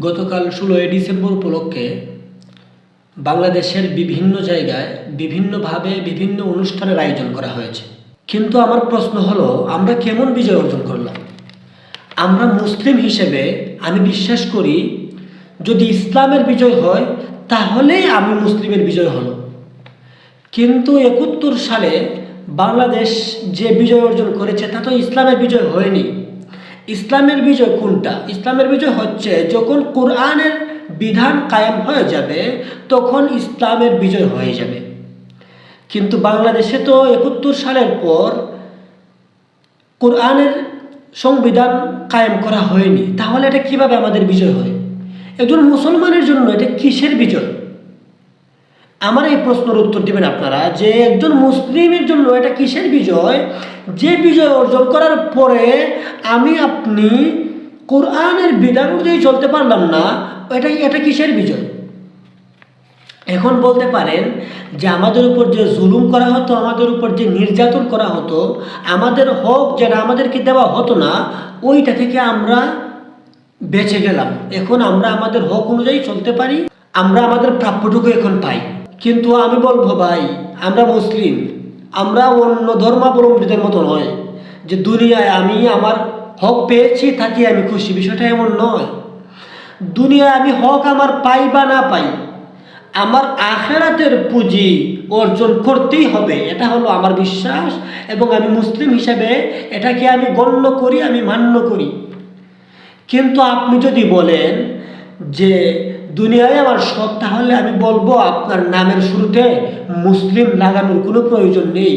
গতকাল ষোলোই ডিসেম্বর উপলক্ষে বাংলাদেশের বিভিন্ন জায়গায় বিভিন্নভাবে বিভিন্ন অনুষ্ঠানের আয়োজন করা হয়েছে। কিন্তু আমার প্রশ্ন হলো, আমরা কেমন বিজয় অর্জন করলাম? আমরা মুসলিম হিসেবে আমি বিশ্বাস করি, যদি ইসলামের বিজয় হয়, তাহলেই আমি মুসলিমের বিজয় হলো কিন্তু একাত্তর সালে বাংলাদেশ যে বিজয় অর্জন করেছে, তা তো ইসলামের বিজয় হয়নি। ইসলামের বিজয় কোনটা? ইসলামের বিজয় হচ্ছে যখন কোরআনের বিধান কায়েম হয়ে যাবে, তখন ইসলামের বিজয় হয়ে যাবে। কিন্তু বাংলাদেশে তো একাত্তর সালের পর কোরআনের সংবিধান কায়েম করা হয়নি। তাহলে এটা কীভাবে আমাদের বিজয় হয়? একজন মুসলমানের জন্য এটা কিসের বিজয়? আমার এই প্রশ্নের উত্তর দিবেন আপনারা যে একজন মুসলিমের জন্য এটা কিসের বিজয়? যে বিজয় অর্জন করার পরে আমি আপনি কোরআনের বিধান অনুযায়ী চলতে পারলাম না এটা এটা কিসের বিজয়? এখন বলতে পারেন যে আমাদের উপর যে জুলুম করা হতো, আমাদের উপর যে নির্যাতন করা হতো, আমাদের হক যেটা আমাদেরকে দেওয়া হতো না, ওইটা থেকে আমরা বেঁচে গেলাম। এখন আমরা আমাদের হক অনুযায়ী চলতে পারি, আমরা আমাদের প্রাপ্যটুকু এখন পাই। কিন্তু আমি বলব ভাই, আমরা মুসলিম, আমরা অন্য ধর্মাবলম্বীদের মতো নয়। যে দুনিয়ায় আমি আমার হক পেয়েছি থাকি আমি খুশি, বিষয়টা এমন নয়। দুনিয়ায় আমি হক আমার পাই বা না পাই, আমার আখেরাতের পুঁজি অর্জন করতেই হবে, এটা হলো আমার বিশ্বাস এবং আমি মুসলিম হিসেবে এটাকে আমি গণ্য করি, আমি মান্য করি। কিন্তু আপনি যদি বলেন যে দুনিয়ায় আমার সৎ তাহলে আমি বলব আপনার নামের শুরুতে মুসলিম লাগানোর কোনো প্রয়োজন নেই।